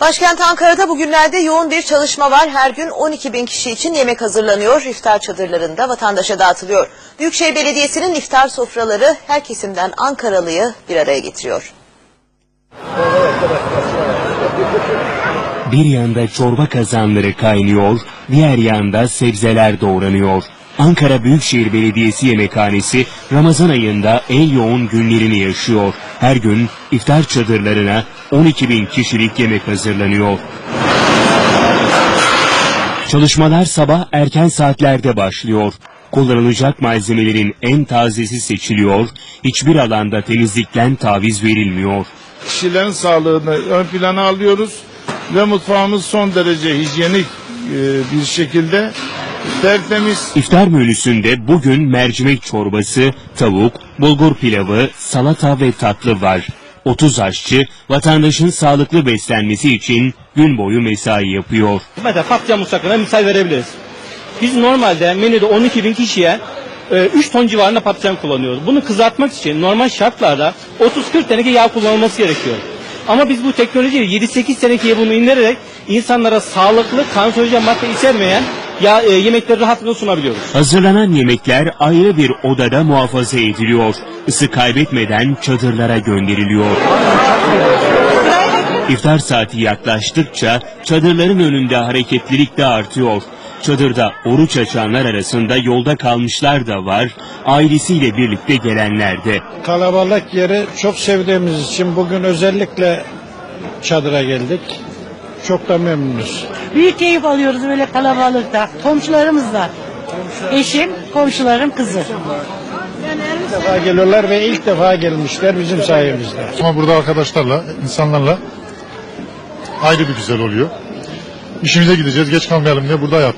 Başkent Ankara'da bugünlerde yoğun bir çalışma var. Her gün 12 bin kişi için yemek hazırlanıyor. İftar çadırlarında vatandaşa dağıtılıyor. Büyükşehir Belediyesi'nin iftar sofraları her kesimden Ankaralıyı bir araya getiriyor. Bir yanda çorba kazanları kaynıyor, diğer yanda sebzeler doğranıyor. Ankara Büyükşehir Belediyesi Yemekhanesi Ramazan ayında en yoğun günlerini yaşıyor. Her gün iftar çadırlarına 12 bin kişilik yemek hazırlanıyor. Çalışmalar sabah erken saatlerde başlıyor. Kullanılacak malzemelerin en tazesi seçiliyor, hiçbir alanda temizlikten taviz verilmiyor. kişilerin sağlığını ön plana alıyoruz ve mutfağımız son derece hijyenik e, bir şekilde tertemiz. İftar menüsünde bugün mercimek çorbası, tavuk, bulgur pilavı, salata ve tatlı var. 30 aşçı vatandaşın sağlıklı beslenmesi için gün boyu mesai yapıyor. Mesela patlıcan musaklarına misal verebiliriz. Biz normalde menüde 12 bin kişiye e, 3 ton civarında patlıcan kullanıyoruz. Bunu kızartmak için normal şartlarda 30-40 teneke yağ kullanılması gerekiyor. Ama biz bu teknolojiyi 7-8 tenekeye bunu indirerek insanlara sağlıklı, kanserojen madde içermeyen ya, e, yemekleri rahatlıkla sunabiliyoruz. Hazırlanan yemekler ayrı bir odada muhafaza ediliyor. Isı kaybetmeden çadırlara gönderiliyor. İftar saati yaklaştıkça çadırların önünde hareketlilik de artıyor. Çadırda oruç açanlar arasında yolda kalmışlar da var, ailesiyle birlikte gelenler de. Kalabalık yeri çok sevdiğimiz için bugün özellikle çadıra geldik. Çok da memnunuz. Büyük keyif alıyoruz böyle kalabalıkta. Komşularımızla. Eşim, komşularım, kızı. İlk defa geliyorlar ve ilk defa gelmişler bizim sayemizde. Ama burada arkadaşlarla, insanlarla ayrı bir güzel oluyor. İşimize gideceğiz, geç kalmayalım diye burada yat.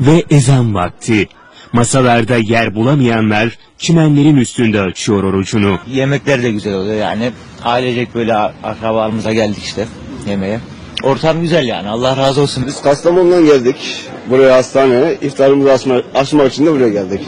Ve ezan vakti. Masalarda yer bulamayanlar çimenlerin üstünde açıyor orucunu. Yemekler de güzel oluyor yani. Ailecek böyle akrabalarımıza geldik işte yemeğe. Ortam güzel yani Allah razı olsun. Biz Kastamonu'dan geldik buraya hastaneye. İftarımızı açma, açmak için de buraya geldik.